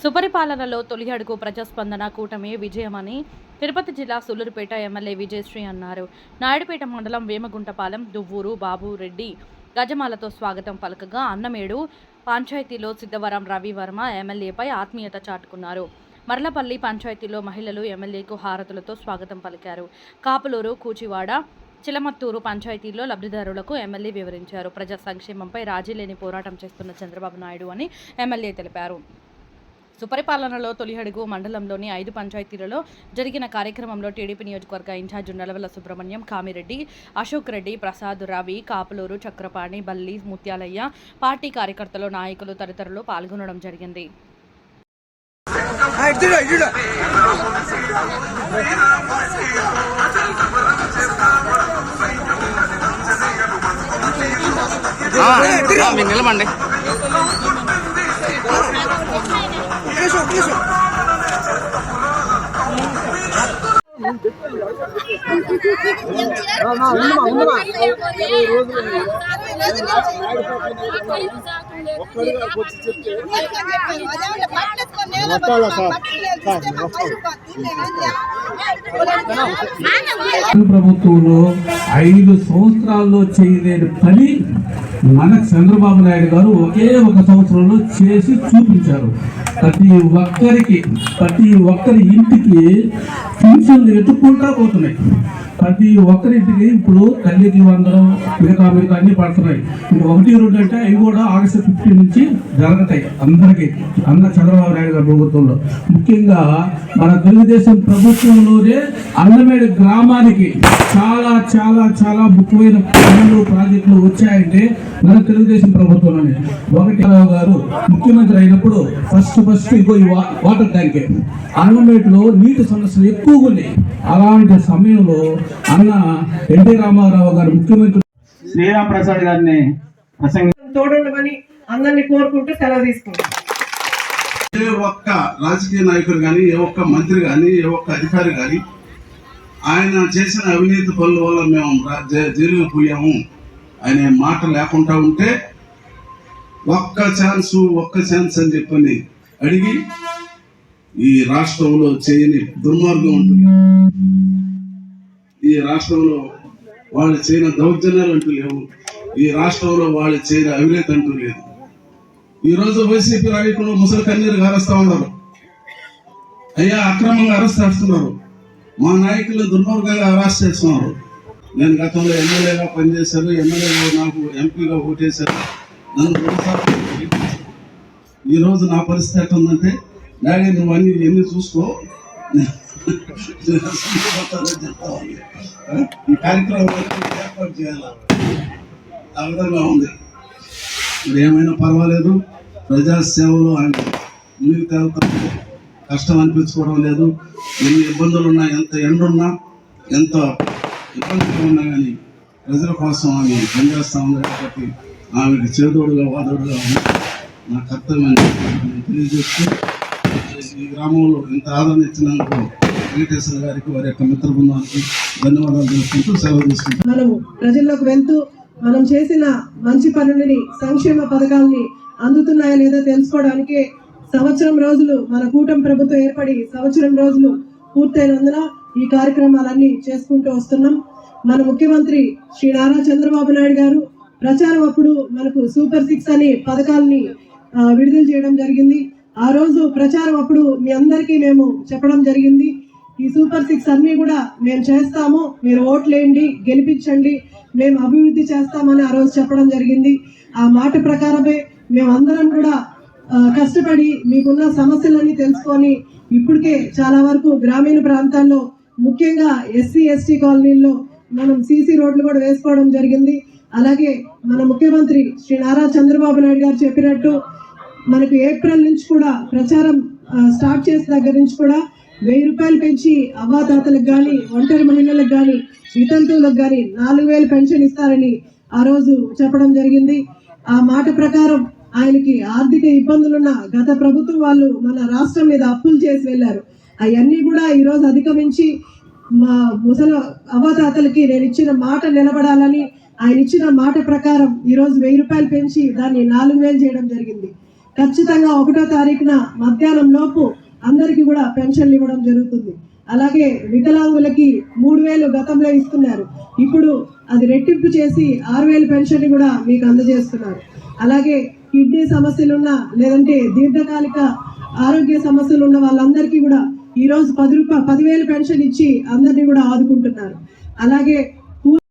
సుపరిపాలనలో తొలి అడుగు ప్రజాస్పందన కూటమి విజయమని తిరుపతి జిల్లా సులూరుపేట ఎమ్మెల్యే విజయశ్రీ అన్నారు. నాయుడుపేట మండలం వేమగుంటపాలెం దువ్వూరు బాబురెడ్డి గజమాలతో స్వాగతం పలకగా అన్నమేడు పంచాయతీలో సిద్ధవరం రవివర్మ ఎమ్మెల్యేపై ఆత్మీయత చాటుకున్నారు. మర్లపల్లి పంచాయతీలో మహిళలు ఎమ్మెల్యేకు హారతులతో స్వాగతం పలికారు. కాపులూరు కూచివాడ చిలమత్తూరు పంచాయతీలో లబ్ధిదారులకు ఎమ్మెల్యే వివరించారు. ప్రజా సంక్షేమంపై రాజీ లేని పోరాటం చేస్తున్న చంద్రబాబు నాయుడు అని ఎమ్మెల్యే తెలిపారు. సుపరిపాలనలో తొలి అడుగు మండలంలోని ఐదు పంచాయతీలలో జరిగిన కార్యక్రమంలో టీడీపీ నియోజకవర్గ in charge Nalavala Subrahmanyam Kamireddy Ashok Reddy Prasad Ravi Kapuluru Chakrapani Balli Muthyalayya party కార్యకర్తలు నాయకులు తదితరులు పాల్గొనడం జరిగింది. మీరు నిలబండి. ప్రభుత్వంలో ఐదు సంవత్సరాల్లో చేయలేని పని మన చంద్రబాబు నాయుడు గారు ఒకే ఒక సంవత్సరంలో చేసి చూపించారు. ప్రతి ఒక్కరికి ప్రతి ఒక్కరి ఇంటికి పింఛన్లు ఎత్తుకుంటా పోతున్నాయి. ప్రతి ఒక్కరింటికి ఇప్పుడు తల్లికి వందరం మిగతా మిగతా అన్ని పడుతున్నాయి. ఇంకా ఒకటి రెండు అంటే అవి కూడా ఆగస్టు ఫిఫ్టీన్ నుంచి జరుగుతాయి అందరికీ అన్న చంద్రబాబు నాయుడు గారి ప్రభుత్వంలో. ముఖ్యంగా మన తెలుగుదేశం ప్రభుత్వంలోనే అన్నమేడు గ్రామానికి చాలా చాలా చాలా ముఖ్యమైన పనులు ప్రాజెక్టులు వచ్చాయంటే మన తెలుగుదేశం ప్రభుత్వంలోనే ఒకటి రావు గారు ముఖ్యమంత్రి అయినప్పుడు ఫస్ట్ ఫస్ట్ ఇగో ఈ వా- వాటర్ ట్యాంక్. అన్నమేటలో నీటి సమస్యలు ఎక్కువగా ఉన్నాయి. అలాంటి సమయంలో అన్న ఎన్టీ రామారావు గారు ముఖ్యమంత్రి శ్రీరామ్ ప్రసాద్ గారిని ప్రసంగ తోడుండమని అందరినీ కోరుకుంటూ సెలవు తీసుకుంటాం. ఏ ఒక్క రాజకీయ నాయకుడు కానీ ఏ ఒక్క మంత్రి కానీ ఏ ఒక్క అధికారి కానీ ఆయన చేసిన అవినీతి పనుల వల్ల మేము జైలుకు పోయాము. అనే మాట లేకుండా ఉంటే ఒక్క ఛాన్స్ ఒక్క ఛాన్స్ అని చెప్పని అడిగి ఈ రాష్ట్రంలో చేయని దుర్మార్గం ఉంటుంది. ఈ రాష్ట్రంలో వాళ్ళు చేయని దౌర్జన్యాలు అంటూ లేవు. ఈ రాష్ట్రంలో వాళ్ళు చేయని అవినేత అంటూ లేదు. ఈ రోజు వైసీపీ నాయకులు ముసలి కన్నీరు అరెస్తా ఉన్నారు. అయ్యా అక్రమంగా అరెస్ట్ చేస్తున్నారు. మా నాయకులు దుర్మార్గంగా అరెస్ట్ చేస్తున్నారు. నేను గతంలో ఎమ్మెల్యేగా పనిచేశాను ఎమ్మెల్యేగా నాకు ఎంపీగా ఓటేశాను నన్ను రెండుసార్లు నా పరిస్థితి ఎట్లా ఉందంటే డాడీ నువ్వు అన్ని ఎన్ని చూసుకో. ఉంది. ఈ కార్యక్రమం ఏర్పాటు చేయాలా? ఆ విధంగా ఉంది. ఇప్పుడు ఏమైనా పర్వాలేదు ప్రజాసేవలో ఆయన ముందుకు కష్టం అనిపించుకోవడం లేదు ఎన్ని ఇబ్బందులు ఉన్నా ఎంత ఎండున్నా ఎంత ఇబ్బందులు ఉన్నా కానీ ప్రజల కోసం ఆమె పనిచేస్తా ఉంది కాబట్టి ఆమెకి చేదోడుగా వాదోడుగా ఉంది. నా కర్తవ్యం తెలియజేస్తూ ఈ గ్రామంలో ఇంత ఆదరణ ఇచ్చినందుకు వెంకటేశ్వర గారికి వారి యొక్క మిత్ర బృందానికి ధన్యవాదాలు తెలుసుకుంటూ సెలవు తీసుకుంటాను మనము ప్రజల్లోకి వెళ్తూ మనం చేసిన మంచి పనులని సంక్షేమ పథకాలని అందుతున్నాయా లేదా తెలుసుకోవడానికి సంవత్సరం రోజులు మన కూటమి ప్రభుత్వం ఏర్పడి సంవత్సరం రోజులు పూర్తయినందున ఈ కార్యక్రమాలన్నీ చేసుకుంటూ వస్తున్నాం. మన ముఖ్యమంత్రి శ్రీ నారా చంద్రబాబు నాయుడు గారు ప్రచారం అప్పుడు మనకు సూపర్ సిక్స్ అనే పథకాలని విడుదల చేయడం జరిగింది. ఆ రోజు ప్రచారం అప్పుడు మీ అందరికీ మేము చెప్పడం జరిగింది. ఈ సూపర్ సిక్స్ అన్నీ కూడా మేము చేస్తాము. మీరు ఓట్లేయండి గెలిపించండి. మేము అభివృద్ధి చేస్తామని ఆ రోజు చెప్పడం జరిగింది. ఆ మాట ప్రకారమే మేమందరం కూడా కష్టపడి మీకున్న సమస్యలన్నీ తెలుసుకొని ఇప్పటికే చాలా వరకు గ్రామీణ ప్రాంతాల్లో ముఖ్యంగా ఎస్సీ ఎస్టీ కాలనీల్లో మనం సీసీ రోడ్లు కూడా వేసుకోవడం జరిగింది. అలాగే మన ముఖ్యమంత్రి శ్రీ నారా చంద్రబాబు నాయుడు గారు చెప్పినట్టు మనకు ఏప్రిల్ నుంచి కూడా ప్రచారం స్టార్ట్ చేసిన దగ్గర నుంచి కూడా వెయ్యి రూపాయలు పెంచి అవ్వాతాతలకు కానీ ఒంటరి మహిళలకు కానీ వితంతువులకు కానీ నాలుగు వేలు పెన్షన్ ఇస్తారని ఆ రోజు చెప్పడం జరిగింది. ఆ మాట ప్రకారం ఆయనకి ఆర్థిక ఇబ్బందులున్న గత ప్రభుత్వం వాళ్ళు మన రాష్ట్రం మీద అప్పులు చేసి వెళ్ళారు. అవన్నీ కూడా ఈరోజు అధిగమించి మా ముసల అవతాతలకి నేను ఇచ్చిన మాట నిలబడాలని ఆయన ఇచ్చిన మాట ప్రకారం ఈరోజు వెయ్యి రూపాయలు పెంచి దాన్ని నాలుగు వేలు చేయడం జరిగింది. ఖచ్చితంగా ఒకటో తారీఖున మధ్యాహ్నం లోపు అందరికీ కూడా పెన్షన్లు ఇవ్వడం జరుగుతుంది. అలాగే వికలాంగులకి మూడు వేలు గతంలో ఇస్తున్నారు. ఇప్పుడు అది రెట్టింపు చేసి ఆరు వేలు పెన్షన్ కూడా మీకు అందజేస్తున్నారు. అలాగే కిడ్నీ సమస్యలున్న లేదంటే దీర్ఘకాలిక ఆరోగ్య సమస్యలు ఉన్న వాళ్ళందరికీ కూడా ఈ రోజు పది రూపాయ పదివేలు పెన్షన్ ఇచ్చి అందరినీ కూడా ఆదుకుంటున్నారు. అలాగే